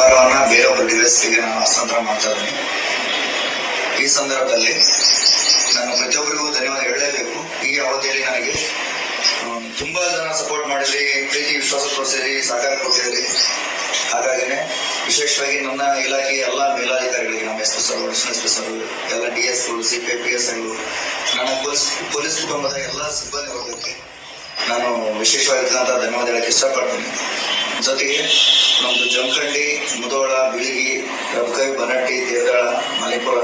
ಬೇರೊಬ್ಬರಿಗೆ ಡಿವೈಸ್ಗೆ ನಾನು ಹಸ್ತಾಂತರ ಮಾಡ್ತಾ ಇದ್ದೀನಿ. ಈ ಸಂದರ್ಭದಲ್ಲಿ ನಾನು ಪ್ರತಿಯೊಬ್ಬರಿಗೂ ಧನ್ಯವಾದ ಹೇಳಲೇಬೇಕು. ಈ ಅವಧಿಯಲ್ಲಿ ನನಗೆ ತುಂಬಾ ಜನ ಸಪೋರ್ಟ್ ಮಾಡಿದ್ರಿ, ಪ್ರೀತಿ, ವಿಶ್ವಾಸ ತೋರಿಸಿದ್ರಿ, ಸಹಕಾರ ಕೊಟ್ಟಿದ್ರಿ. ಹಾಗಾಗಿನೇ ವಿಶೇಷವಾಗಿ ನನ್ನ ಇಲಾಖೆ ಎಲ್ಲ ಮೇಲಾಧಿಕಾರಿಗಳಿಗೆ, ನಮ್ಮ S P sir S P ಎಲ್ಲ D S C P P S ನನ್ನ ಪೊಲೀಸ್ ಪೊಲೀಸ್ ಕುಟುಂಬದ ಎಲ್ಲ ಸಿಬ್ಬಂದಿ ವರ್ಗಕ್ಕೆ ನಾನು ವಿಶೇಷವಾಗಿರ್ತಕ್ಕಂಥ ಧನ್ಯವಾದ ಹೇಳಕ್ಕೆ ಇಷ್ಟಪಡ್ತೀನಿ. ಜೊತೆಗೆ ನಮ್ದು ಜಮಖಂಡಿ ಮುದೋಳ ಬಿಳಿಗಿ ರಬಕೈ ಬನಟ್ಟಿ ದೇವದಾಳ ಮಲಿಪುರ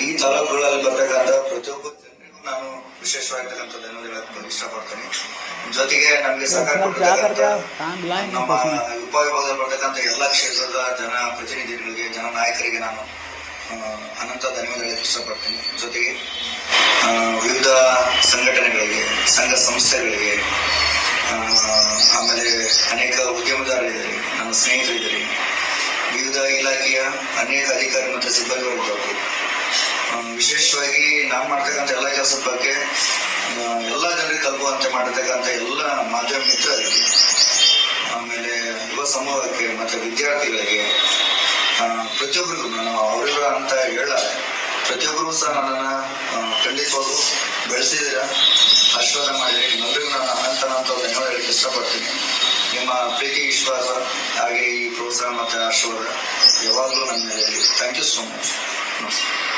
ಈ ತಾಲೂಕುಗಳಲ್ಲಿ ಬರ್ತಕ್ಕಂಥ ಪ್ರತಿಯೊಬ್ಬ ಜನರಿಗೂ ನಾನು ವಿಶೇಷವಾಗಿರ್ತಕ್ಕಂಥ ಹೇಳಕ್ ಇಷ್ಟಪಡ್ತೀನಿ. ಜೊತೆಗೆ ನಮಗೆ ಸಹಕಾರ ನಮ್ಮ ಉಪವಿಭಾಗದಲ್ಲಿ ಬರ್ತಕ್ಕಂಥ ಎಲ್ಲ ಕ್ಷೇತ್ರದ ಜನ ಪ್ರತಿನಿಧಿಗಳಿಗೆ ಜನ ನಾಯಕರಿಗೆ ನಾನು ಅನಂತ ಧನ್ಯವಾದ ಹೇಳಕ್ ಇಷ್ಟಪಡ್ತೀನಿ. ಜೊತೆಗೆ ವಿವಿಧ ಸಂಘಟನೆಗಳಿಗೆ ಸಂಘ ಸಂಸ್ಥೆಗಳಿಗೆ ಆಮೇಲೆ ಅನೇಕ ಇಲಾಖೆಯ ಅನೇಕ ಅಧಿಕಾರಿ ಮತ್ತು ಸಿಬ್ಬಂದಿ ವರ್ಗದವರು ವಿಶೇಷವಾಗಿ ನಾವು ಮಾಡ್ತಕ್ಕಂಥ ಎಲ್ಲ ಕೆಲಸದ ಬಗ್ಗೆ ಎಲ್ಲ ಜನರಿಗೆ ತಲುಪುವಂತೆ ಮಾಡಿರ್ತಕ್ಕಂಥ ಎಲ್ಲ ಮಾಧ್ಯಮ ಮಿತ್ರರಿಗೆ, ಆಮೇಲೆ ಯುವ ಸಮೂಹಕ್ಕೆ ಮತ್ತು ವಿದ್ಯಾರ್ಥಿಗಳಿಗೆ ಪ್ರತಿಯೊಬ್ಬರಿಗೂ ನಾನು ಅವರಿವ ಅಂತ ಹೇಳ ಪ್ರತಿಯೊಬ್ಬರಿಗೂ ಸಹ ನನ್ನನ್ನು ಖಂಡಿತವಾಗೂ ಬೆಳೆಸಿದ್ದೀರ? ಆಶೀರ್ವಾದ ಮಾಡಿ ನಿಮ್ಮೆಲ್ಲರಿಗೂ ನಾನು ಅನಂತ ಅನಂತ ಧನ್ಯವಾದ ಹೇಳಕ್ಕೆ ಇಷ್ಟಪಡ್ತೀನಿ. ನಿಮ್ಮ ಪ್ರೀತಿ, ವಿಶ್ವಾಸ, ಹಾಗೆ ಈ ಪ್ರೋತ್ಸಾಹ ಮತ್ತು ಆಶೀರ್ವಾದ. ಯಾವಾಗಲೂ ನನ್ನ ಥ್ಯಾಂಕ್ ಯು ಸೋ ಮಚ್ ನಮಸ್ಕಾರ